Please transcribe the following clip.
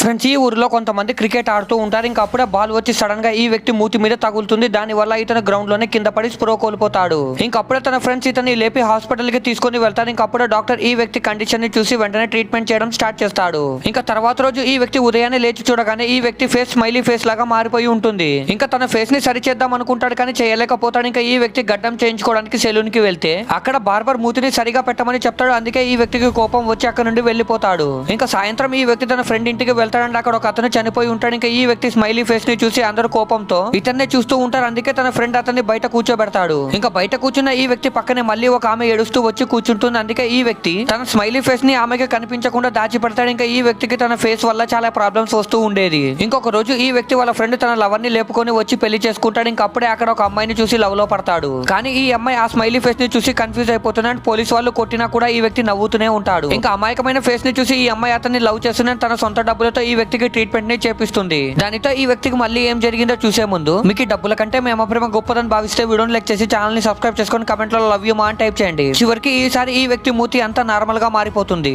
Friends ఈ ఊరిలో కొంతమంది క్రికెట్ ఆడుతూ ఉంటారు. ఇంకా అప్పుడే బాల్ వచ్చి సడన్గా ఈ వ్యక్తి మూతి మీద తగులుతుంది. దాని వల్ల ఇతను గ్రౌండ్లోనే కింద పడి స్ప్రో కోల్పోతాడు. ఇంకా అప్పుడే తన ఫ్రెండ్స్ ఇతన్ని లేపి హాస్పిటల్కి తీసుకొని వెళ్తారు. ఇంకా అప్పుడే డాక్టర్ ఈ వ్యక్తి కండిషన్ని చూసి వెంటనే ట్రీట్మెంట్ చేయడం స్టార్ట్ చేస్తాడు. ఇంకా తర్వాత రోజు ఈ వ్యక్తి ఉదయాన్నే లేచి చూడగానే ఈ వ్యక్తి ఫేస్ స్మైలీ ఫేస్ లాగా మారిపోయి ఉంటుంది. ఇంకా తన ఫేస్ని సరి చేద్దాం అనుకుంటాడు కానీ చేయలేకపోతాడు. ఇంకా ఈ వ్యక్తి గడ్డం చేయించుకోవడానికి సెలూన్కి వెళ్తే అక్కడ బార్బర్ మూతిని సరిగా పెట్టమని చెప్తాడు. అందుకే ఈ వ్యక్తికి కోపం వచ్చి అక్కడ నుండి వెళ్ళిపోతాడు. ఇంకా సాయంత్రం ఈ వ్యక్తి తన ఫ్రెండ్ ఇంటికి వెళ్తాడంటే అక్కడ ఒక అతను చనిపోయి ఉంటాడు. ఇంకా ఈ వ్యక్తి స్మైలీ ఫేస్ని చూసి అందరూ కోపంతో ఇతన్నే చూస్తూ ఉంటారు. అందుకే తన ఫ్రెండ్ అతన్ని బయట కూర్చోబెడతాడు. ఇంకా బయట కూర్చున్న ఈ వ్యక్తి పక్కనే మళ్ళీ ఒక ఆమె ఏడుస్తూ వచ్చి కూర్చుంటుంది. అందుకే ఈ వ్యక్తి తన స్మైలీ ఫేస్ని ఆమెకి కనిపించకుండా దాచిపెడతాడు. ఇంకా ఈ వ్యక్తికి తన ఫేస్ వల్ల చాలా ప్రాబ్లమ్స్ వస్తూ ఉండేది. ఇంకొక రోజు ఈ వ్యక్తి వాళ్ళ ఫ్రెండ్ తన లవర్ని లేపుకొని వచ్చి పెళ్ళి చేసుకుంటాడు. ఇంకా అప్పుడే అక్కడ ఒక అమ్మాయిని చూసి లవ్లో పడతాడు. కానీ ఈ అమ్మాయి ఆ స్మైలీ ఫేస్ని చూసి కన్ఫ్యూజ్ అయిపోతుంది. అండ్ పోలీస్ వాళ్ళు కొట్టినా కూడా ఈ వ్యక్తి నవ్వుతూనే ఉంటాడు. ఇంకా అమాయకమైన ఫేస్ని చూసి ఈ అమ్మాయి అతన్ని లవ్ చేస్తున్న తన సొంత డబ్బులతో ఈ వ్యక్తికి ట్రీట్మెంట్ని చేపిస్తుంది. దానితో ఈ వ్యక్తికి మళ్ళీ ఏం జరిగిందో చూసే ముందు మీకు డబ్బుల కంటే మేము ప్రేమ గొప్పదని భావిస్తే వీడియోని లైక్ చేసి ఛానల్ని సబ్స్క్రైబ్ చేసుకొని కమెంట్లో లవ్ యూ మా అని టైప్ చేయండి. చివరికి ఈసారి ఈ వ్యక్తి మూతి అంతా నార్మల్గా మారిపోతుంది.